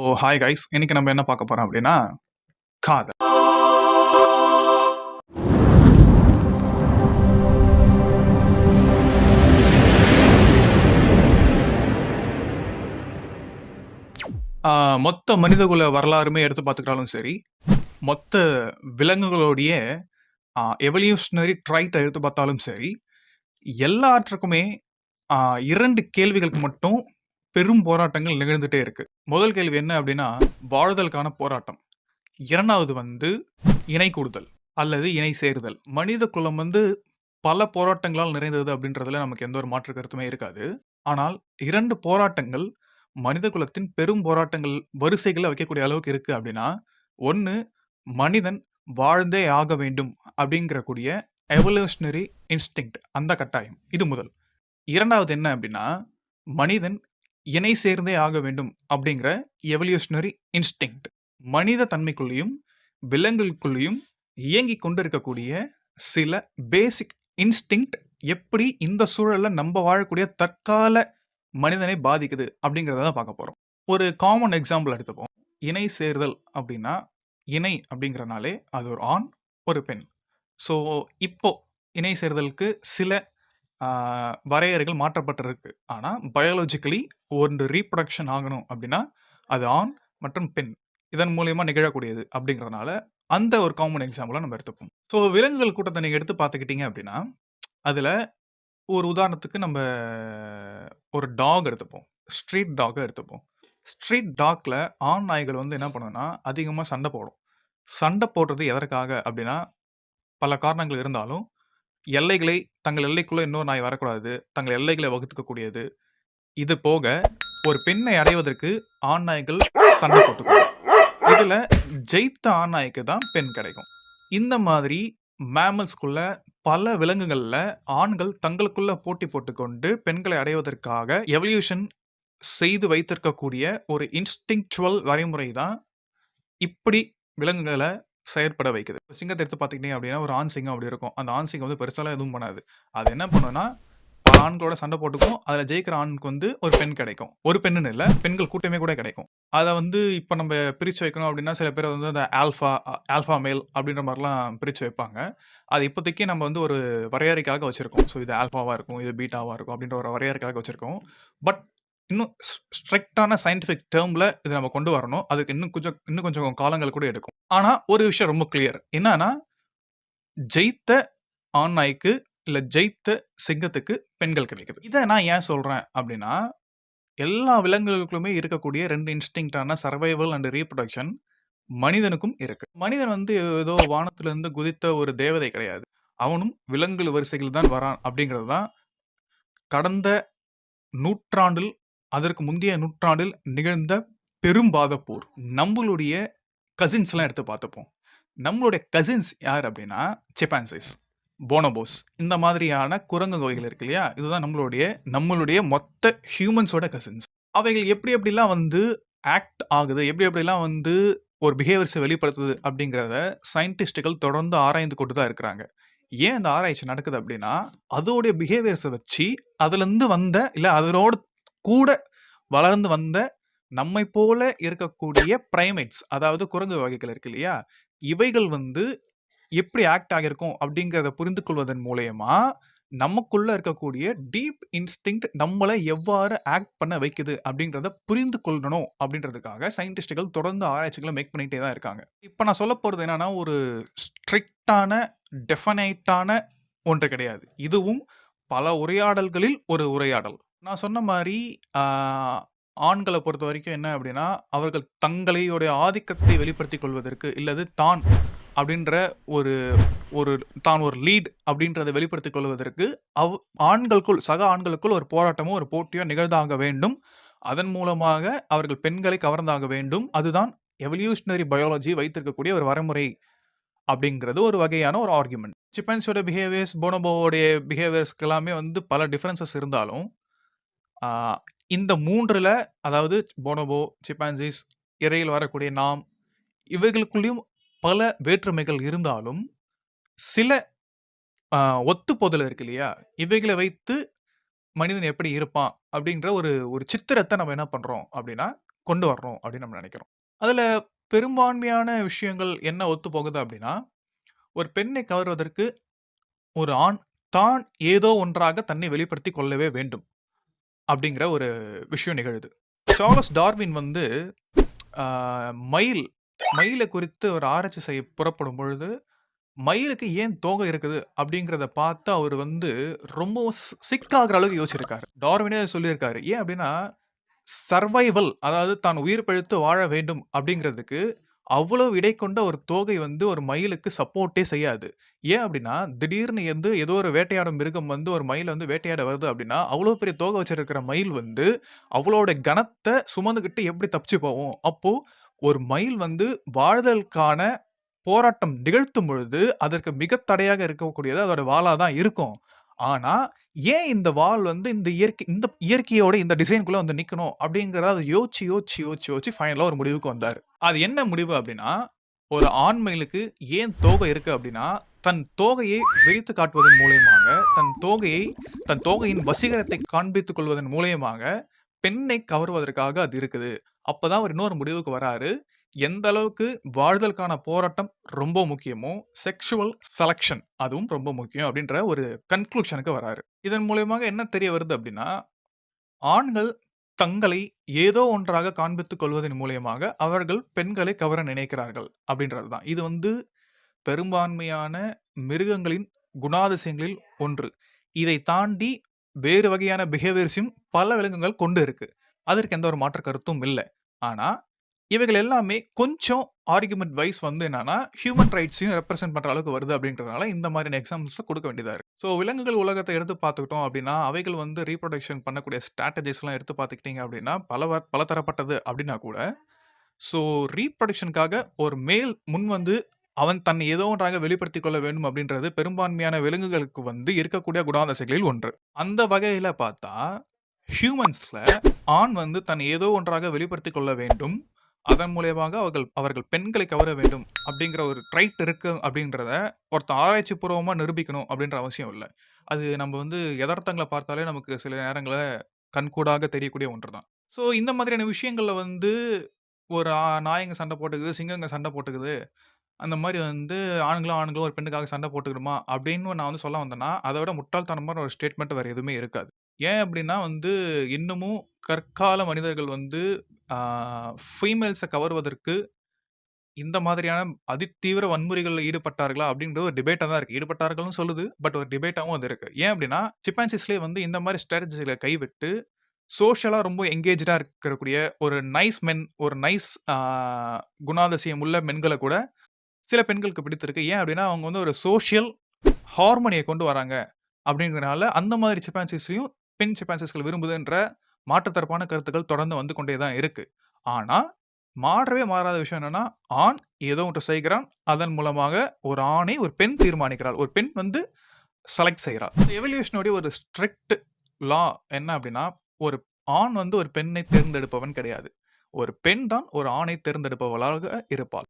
ஓ hi guys இன்னைக்கு நம்ம என்ன பார்க்க போறோம் அப்படின்னா காதல். மொத்த மனிதகுல வரலாறுமே எடுத்து பார்த்துக்கிட்டாலும் சரி மொத்த விலங்குகளுடைய எவல்யூஷனரி ட்ரைட்டை எடுத்து பார்த்தாலும் சரி எல்லாற்றுக்குமே இரண்டு கேள்விகளுக்கு மட்டும் பெரும் போராட்டங்கள் நிகழ்ந்துட்டே இருக்கு. முதல் கேள்வி என்ன அப்படின்னா வாழ்தலுக்கான போராட்டம். இரண்டாவது வந்து இணை கூடுதல் அல்லது இணை சேருதல். மனித குலம் வந்து பல போராட்டங்களால் நிறைந்தது அப்படின்றதுல நமக்கு எந்த ஒரு மாற்று கருத்துமே இருக்காது. ஆனால் இரண்டு போராட்டங்கள் மனித குலத்தின் பெரும் போராட்டங்கள் வரிசைகளை வைக்கக்கூடிய அளவுக்கு இருக்கு அப்படின்னா ஒன்று மனிதன் வாழ்ந்தே ஆக வேண்டும் அப்படிங்கிற கூடிய எவல்யூஷனரி இன்ஸ்டிங்க்ட் அந்த கட்டாயம். இது முதல். இரண்டாவது என்ன அப்படின்னா மனிதன் இணை சேர்ந்தே ஆக வேண்டும் அப்படிங்கிற எவல்யூஷனரி இன்ஸ்டிங்க்ட் மனித தன்மைக்குள்ளேயும் விலங்குகளுக்குள்ளேயும் இயங்கிக் கொண்டிருக்கக்கூடிய சில பேசிக் இன்ஸ்டிங்க்ட் எப்படி இந்த சூழலில் நம்ம வாழக்கூடிய தற்கால மனிதனை பாதிக்குது அப்படிங்கிறத தான் பார்க்க போகிறோம் ஒரு காமன் எக்ஸாம்பிள் எடுத்துப்போம். இணை சேர்தல் அப்படின்னா இணை அப்படிங்கிறனாலே அது ஒரு ஆண் ஒரு பெண். ஸோ இப்போ இணை சேர்தலுக்கு சில வரையறைகள் மாற்றப்பட்டிருக்கு. ஆனால் பயாலஜிக்கலி ஒரு ரீப்ரொடக்ஷன் ஆகணும் அப்படின்னா அது ஆண் மற்றும் பெண் இதன் மூலயமா நிகழக்கூடியது அப்படிங்கிறதுனால அந்த ஒரு காமன் எக்ஸாம்பிளாக நம்ம எடுத்துப்போம். ஸோ விலங்குகள் கூட்டத்தை நீங்கள் எடுத்து பார்த்துக்கிட்டீங்க அப்படின்னா அதில் ஒரு உதாரணத்துக்கு நம்ம ஒரு டாக் எடுத்துப்போம். ஸ்ட்ரீட் டாகை எடுத்துப்போம். ஸ்ட்ரீட் டாக்ல ஆண் நாய்கள் வந்து என்ன பண்ணுன்னா அதிகமாக சண்டை போடும். சண்டை போடுறது எதற்காக அப்படின்னா பல காரணங்கள் இருந்தாலும் எல்லைகளை தங்கள் எல்லைக்குள்ள இன்னொரு நாய் வரக்கூடாது. தங்கள் எல்லைகளை வகுத்துக்கக்கூடியது. இது போக ஒரு பெண்ணை அடைவதற்கு ஆண் நாய்கள் சண்டை போட்டுக்கும் இதுல ஜெயித்த ஆண் நாய்க்கு தான் பெண் கிடைக்கும். இந்த மாதிரி மேமல்ஸ்குள்ள பல விலங்குகளில் ஆண்கள் தங்களுக்குள்ள போட்டி போட்டுக்கொண்டு பெண்களை அடைவதற்காக எவல்யூஷன் செய்து வைத்திருக்கக்கூடிய ஒரு இன்ஸ்டிங்சுவல் வரைமுறை தான் இப்படி விலங்குகளை செயற்பட வைக்குது. சிங்கத்தை எடுத்து பார்த்துக்கிட்டீங்க அப்படின்னா ஒரு ஆண் சிங்கம் அப்படி இருக்கும். அந்த ஆண் சிங்கம் வந்து பெருசாலாம் எதுவும் பண்ணாது. அது என்ன பண்ணுன்னா பல ஆண்களோட சண்டை போட்டுக்கும். அதில் ஜெயிக்கிற ஆணுக்கு வந்து ஒரு பெண் கிடைக்கும். ஒரு பெண்ணுன்னு இல்லை பெண்கள் கூட்டமே கூட கிடைக்கும். அதை வந்து இப்போ நம்ம பிரித்து வைக்கணும் அப்படின்னா சில பேர் வந்து அந்த ஆல்ஃபா ஆல்ஃபா மேல் அப்படின்ற மாதிரிலாம் பிரித்து வைப்பாங்க. அது இப்போதைக்கு நம்ம வந்து ஒரு வரையறைக்காக வச்சுருக்கோம். ஸோ இது ஆல்ஃபாவாக இருக்கும் இது பீட்டாவாக இருக்கும் அப்படின்ற ஒரு வரையறைக்காக வச்சுருக்கோம். பட் இன்னும் ஸ்ட்ரிக்டான சயின்டிஃபிக் டேர்மில் இதை நம்ம கொண்டு வரணும். அதுக்கு இன்னும் கொஞ்சம் இன்னும் கொஞ்சம் காலங்கள் கூட எடுக்கும். ஆனால் ஒரு விஷயம் ரொம்ப கிளியர் என்னன்னா ஜெயித்த ஆண் நாய்க்கு இல்லை ஜெயித்த சிங்கத்துக்கு பெண்கள் கிடைக்குது. இதை நான் ஏன் சொல்கிறேன் அப்படின்னா எல்லா விலங்குகளுக்குள்ளுமே இருக்கக்கூடிய ரெண்டு இன்ஸ்டிங்டான சர்வைவல் அண்ட் ரீப்ரொடக்ஷன் மனிதனுக்கும் இருக்கு. மனிதன் வந்து ஏதோ வானத்திலிருந்து குதித்த ஒரு தேவதை கிடையாது. அவனும் விலங்குகள் வரிசைகள் தான் வரான் அப்படிங்கிறது தான் கடந்த நூற்றாண்டில் அதற்கு முந்தைய நூற்றாண்டில் நிகழ்ந்த பெரும் பாதப்போர் நம்மளுடைய கசின்ஸ்லாம் எடுத்து பார்த்துப்போம். நம்மளுடைய கசின்ஸ் யார் அப்படின்னா செப்பான்சைஸ் போனபோஸ் இந்த மாதிரியான குரங்கு வகைகள் இருக்கு இல்லையா? இதுதான் நம்மளுடைய நம்மளுடைய மொத்த ஹியூமன்ஸோட கசின்ஸ் அவைகள் எப்படி எப்படிலாம் வந்து ஆக்ட் ஆகுது எப்படி எப்படிலாம் வந்து ஒரு பிஹேவியர்ஸை வெளிப்படுத்துது அப்படிங்கிறத சயின்டிஸ்டுகள் தொடர்ந்து ஆராய்ந்து கொண்டு தான் இருக்கிறாங்க. ஏன் அந்த ஆராய்ச்சி நடக்குது அப்படின்னா அதோடைய பிஹேவியர்ஸை வச்சு அதுலேருந்து வந்த இல்லை அதனோட கூட வளர்ந்து வந்த நம்மை போல இருக்கக்கூடிய பிரைமேட்ஸ் அதாவது குரங்கு வகைகள் இருக்கு இல்லையா? இவைகள் வந்து எப்படி ஆக்ட் ஆகியிருக்கும் அப்படிங்கிறத புரிந்து கொள்வதன் மூலயமா நமக்குள்ள இருக்கக்கூடிய டீப் இன்ஸ்டிங்க்ட் நம்மளை எவ்வாறு ஆக்ட் பண்ண வைக்குது அப்படின்றத புரிந்து கொள்ளணும் அப்படின்றதுக்காக சயின்டிஸ்டுகள் தொடர்ந்து ஆராய்ச்சிகளை மேக் பண்ணிட்டே தான் இருக்காங்க. இப்போ நான் சொல்ல போகிறது என்னன்னா ஒரு ஸ்ட்ரிக்டான டெஃபனைட்டான ஒன்று கிடையாது. இதுவும் பல உரையாடல்களில் ஒரு உரையாடல். நான் சொன்ன மாதிரி ஆண்களை பொறுத்த வரைக்கும் என்ன அப்படின்னா அவர்கள் தங்களையுடைய ஆதிக்கத்தை வெளிப்படுத்திக் கொள்வதற்கு இல்லது தான் அப்படின்ற ஒரு ஒரு தான் ஒரு லீட் அப்படின்றத வெளிப்படுத்திக் கொள்வதற்கு அவ் ஆண்களுக்குள் சக ஆண்களுக்குள் ஒரு போராட்டமோ ஒரு போட்டியோ நிகழ்ந்தாக வேண்டும். அதன் மூலமாக அவர்கள் பெண்களை கவர்ந்தாக வேண்டும். அதுதான் எவல்யூஷனரி பயாலஜி வைத்திருக்கக்கூடிய ஒரு வரைமுறை அப்படிங்கிறது ஒரு வகையான ஒரு ஆர்குமெண்ட் சிப்பன்ஸோட பிஹேவியர்ஸ் போனோபோவோடைய பிஹேவியர்ஸ்க்கு எல்லாமே வந்து பல டிஃப்ரென்சஸ் இருந்தாலும் இந்த மூன்றில் அதாவது போனோபோ சிப்பான்சிஸ் இறையில் வரக்கூடிய நாம் இவைகளுக்குள்ளேயும் பல வேற்றுமைகள் இருந்தாலும் சில ஒத்துப்போதல் இருக்கு இல்லையா இவைகளை வைத்து மனிதன் எப்படி இருப்பான் அப்படின்ற ஒரு ஒரு சித்திரத்தை நம்ம என்ன பண்ணுறோம் அப்படின்னா கொண்டு வர்றோம் அப்படின்னு நம்ம நினைக்கிறோம். அதில் பெரும்பான்மையான விஷயங்கள் என்ன ஒத்து போகுது அப்படின்னா, ஒரு பெண்ணை கவர்வதற்கு ஒரு ஆண் தான் ஏதோ ஒன்றாக தன்னை வெளிப்படுத்திக் கொள்ளவே வேண்டும். அப்படிங்கிற ஒரு விஷயம் நிகழுது. சார்லஸ் டார்வின் வந்து மயில் மயிலை குறித்து ஒரு ஆராய்ச்சி செய்ய புறப்படும் பொழுது, மயிலுக்கு ஏன் தோகை இருக்குது அப்படிங்கிறத பார்த்து அவர் வந்து ரொம்பவும் சிக்காகிற அளவுக்கு யோசிச்சிருக்காரு. டார்வினே சொல்லியிருக்காரு. ஏன் அப்படின்னா, சர்வைவல் அதாவது தான் உயிர் பிழைத்து வாழ வேண்டும் அப்படிங்கிறதுக்கு, அவ்வளவு இடை கொண்ட ஒரு தோகை வந்து ஒரு மயிலுக்கு சப்போர்ட்டே செய்யாது. ஏன் அப்படின்னா, திடீர்னு வந்து ஏதோ ஒரு வேட்டையாடும் மிருகம் வந்து ஒரு மயில வந்து வேட்டையாட வருது அப்படின்னா, அவ்வளோ பெரிய தோகை வச்சிருக்கிற மயில் வந்து, அவளோட கனத்த சுமந்துகிட்டு எப்படி தப்பிச்சு போகும்? அப்போ ஒரு மயில் வந்து வாழ்தலுக்கான போராட்டம் நிகழ்த்தும் பொழுது, அதற்கு மிக தடையாக இருக்கக்கூடியது அதோட வாலா தான் இருக்கும். ஆனா, ஏன் இந்த வால் வந்து இந்த இயற்கை இந்த இயற்கையோட இந்த டிசைன்க்குள்ள வந்து நிக்கணும் அப்படிங்கிறத யோசிச்சு, யோசிச்சு, யோசிச்சு, யோசிச்சு ஃபைனலா ஒரு முடிவுக்கு வந்தாரு. அது என்ன முடிவு அப்படின்னா, ஒரு ஆண்மயிலுக்கு ஏன் தோகை இருக்கு அப்படின்னா, தன் தோகையை விரித்து காட்டுவதன் மூலியமாக, தன் தோகையை தன் தோகையின் வசீகரத்தை காண்பித்துக் கொள்வதன் மூலியமாக, பெண்ணை கவர்வதற்காக அது இருக்குது. அப்பதான் அவர் இன்னொரு முடிவுக்கு வராரு. எந்த அளவுக்கு வாழ்தலுக்கான போராட்டம் ரொம்ப முக்கியமோ, செக்ஷுவல் செலக்ஷன் அதுவும் ரொம்ப முக்கியம் அப்படின்ற ஒரு கன்க்ளூஷனுக்கு வராரு. இதன் மூலியமாக என்ன தெரிய வருது அப்படின்னா, ஆண்கள் தங்களை ஏதோ ஒன்றாக காண்பித்துக் கொள்வதன் மூலியமாக, அவர்கள் பெண்களை கவர நினைக்கிறார்கள் அப்படின்றது தான். இது வந்து பெரும்பான்மையான மிருகங்களின் குணாதிசயங்களில் ஒன்று. இதை தாண்டி வேறு வகையான பிஹேவியர்ஸையும் பல விலங்குகள் கொண்டு இருக்கு. அதற்கு எந்த ஒரு மாற்று கருத்தும் இல்லை ஆனா, இவைகள் எல்லாமே கொஞ்சம் ஆர்குமெண்ட் வைஸ் வந்து என்னன்னா, ஹியூமன் ரைட்ஸையும் ரெப்ரசென்ட் பண்ற அளவுக்கு வருது அப்படின்றதுனால, இந்த மாதிரியான எக்ஸாம்பிள்ஸ் கொடுக்க வேண்டியதா இருக்கு. ஸோ விலங்குகள் உலகத்தை எடுத்து பார்த்துக்கிட்டோம் அப்படின்னா, அவைகள் வந்து ரீப்ரொடக்ஷன் பண்ணக்கூடிய ஸ்ட்ராட்டஜிஸ்லாம் எடுத்து பார்த்துக்கிட்டீங்க அப்படின்னா, பல பலதரப்பட்டது அப்படின்னா கூட, ஸோ ரீப்ரொடக்ஷனுக்காக ஒரு மேல் முன் வந்து அவன் தன்னை ஏதோ ஒன்றாக வெளிப்படுத்திக் கொள்ள வேண்டும் அப்படின்றது பெரும்பான்மையான விலங்குகளுக்கு வந்து இருக்கக்கூடிய குணாதசைகளில் ஒன்று. அந்த வகையில் பார்த்தா, ஹியூமன்ஸில் ஆண் வந்து தன்னை ஏதோ ஒன்றாக வெளிப்படுத்திக் கொள்ள வேண்டும். அதன் மூலியமாக அவர்கள் அவர்கள் பெண்களை கவர வேண்டும் அப்படிங்கிற ஒரு ட்ரைட் இருக்கு அப்படின்றத ஒருத்தன் ஆராய்ச்சி பூர்வமாக நிரூபிக்கணும் அப்படின்ற அவசியம் இல்லை அது நம்ம வந்து எதார்த்தங்கள பார்த்தாலே நமக்கு சில நேரங்களில் கண்கூடாக தெரியக்கூடிய ஒன்று தான். ஸோ இந்த மாதிரியான விஷயங்களில் வந்து ஒரு நாயங்க சண்டை போட்டுக்குது, சிங்கங்க சண்டை போட்டுக்குது. அந்த மாதிரி வந்து ஆண்களும் ஆண்களும் ஒரு பெண்ணுக்காக சண்டை போட்டுக்கணுமா? அப்படின்னு நான் வந்து சொல்ல வந்தேன்னா, அதை விட முட்டாள்தனமான ஒரு ஸ்டேட்மெண்ட் வேறு எதுவுமே இருக்காது. ஏன் அப்படின்னா வந்து, இன்னமும் கற்கால மனிதர்கள் வந்து ஆ ஃபீமேல்ஸ கவர்வதற்கு இந்த மாதிரியான அதிதீவிர வன்முறைகள்ல ஈடுபட்டார்களா? அப்படின்ற ஒரு டிபேட்டா தான் இருக்கு. ஈடுபட்டார்கள்னு சொல்லுது. பட் ஒரு டிபேட்டாவும் அது இருக்கு. ஏன் அப்படின்னா, சிம்பான்சீஸ்லயே வந்து இந்த மாரி ஸ்ட்ராட்டஜிகள கைவிட்டு, சோஷியலா ரொம்ப என்கேஜ்டா இருக்கக்கூடிய ஒரு நைஸ் மென், ஒரு நைஸ் ஆ குணாதிசயம் உள்ள மென்களை கூட சில பெண்களுக்கு பிடித்திருக்கு. ஏன் அப்படின்னா, அவங்க வந்து ஒரு சோஷியல் ஹார்மனிய கொண்டு வராங்க அப்படிங்கிறனால, அந்த மாதிரி சிம்பான்சீஸ்லயும் பெண் சிம்பான்சீஸ்கள் விரும்புதுன்ற மாற்றுத்தரப்பான கருத்துக்கள் தொடர்ந்து வந்து கொண்டே தான் இருக்கு. ஆனா, மாறவே மாறாத விஷயம் என்னன்னா, ஆண் ஏதோ ஒன்று செய்கிறான். அதன் மூலமாக ஒரு ஆணை ஒரு பெண் தீர்மானிக்கிறாள். ஒரு பெண் வந்து செலக்ட் செய்கிறார் எவல்யூஷனுடைய ஒரு ஸ்ட்ரிக்ட் லா என்ன அப்படின்னா, ஒரு ஆண் வந்து ஒரு பெண்ணை தேர்ந்தெடுப்பவன் கிடையாது. ஒரு பெண் தான் ஒரு ஆணை தேர்ந்தெடுப்பவளாக இருப்பாள்.